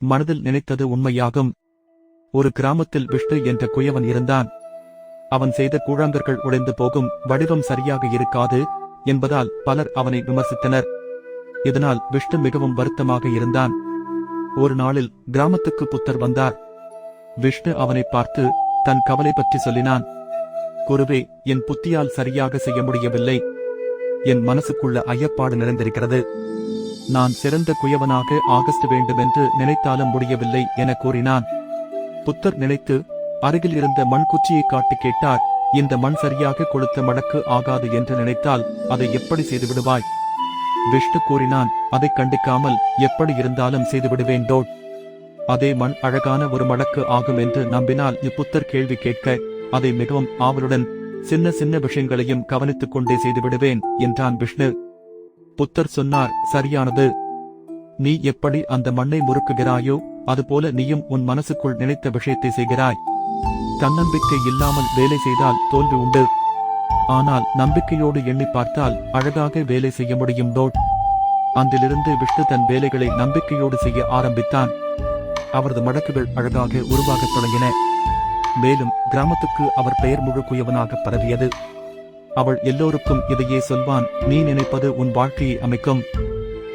மனதில் நினைத்தது உண்மையாகும். ஒரு கிராமத்தில் விஷ்ணு என்ற குயவன் இருந்தான். அவன் செய்த கூழாங்கற்கள் உடைந்து போகும் வடிவம் சரியாக இருக்காது என்பதால் பலர் அவனை விமர்சித்தனர். இதனால் விஷ்ணு மிகவும் வருத்தமாக இருந்தான். ஒரு நாளில் கிராமத்துக்கு புத்தர் வந்தார். விஷ்ணு அவனை பார்த்து தன் கவலை பற்றி சொல்லினான். குருவே என் புத்தியால் சரியாக செய்ய முடியவில்லை. என் மனசுக்குள்ள ஐயப்பாடு நிறைந்திருக்கிறது. நான் சிறந்த குயவனாக ஆகஸ்ட் வேண்டுமென்று நினைத்தாலும் முடியவில்லை என கூறினான். புத்தர் நினைத்து அருகில் இருந்த மண் குச்சியை காட்டி கேட்டார். இந்த மண் சரியாக கொளுத்த மடக்கு ஆகாது என்று நினைத்தால் அதை எப்படி செய்து விடுவாய்? விஷ்ணு கூறினான் அதை கண்டிக்காமல் எப்படி இருந்தாலும் செய்து டோட் அதே மண் அழகான ஒரு மடக்கு ஆகும் என்று நம்பினால் இப்புத்தர் கேள்வி கேட்க அதை மிகவும் ஆவலுடன் சின்ன சின்ன விஷயங்களையும் கவனித்துக் கொண்டே செய்து விடுவேன் என்றான் விஷ்ணு. புத்தர் சொன்னார் சரியானது. நீ எப்படி அந்த மண்ணை முறுக்குகிறாயோ அதுபோல நீயும் உன் மனசுக்குள் நினைத்த விஷயத்தை செய்கிறாய். தன்னம்பிக்கை இல்லாமல் வேலை செய்தால் தோல்வி உண்டு. ஆனால் நம்பிக்கையோடு எண்ணி பார்த்தால் அழகாக வேலை செய்ய முடியும் டோட் அன்றிலிருந்து விஷ்ணு தன் வேலைகளை நம்பிக்கையோடு செய்ய ஆரம்பித்தான். அவரது மடக்குகள் அழகாக உருவாகத் தொடங்கின. மேலும் கிராமத்துக்கு அவர் பெயர் முழு குயவனாக பரவியது. அவள் எல்லோருக்கும் இதையே சொல்வான் நீ நினைப்பது உன் வாழ்க்கையை அமைக்கும்.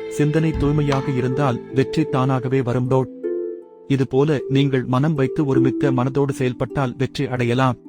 சிந்தனை தூய்மையாக இருந்தால் வெற்றி தானாகவே வரும்டோட் இதுபோல நீங்கள் மனம் வைத்து ஒருமித்த மனதோடு செயல்பட்டால் வெற்றி அடையலாம்.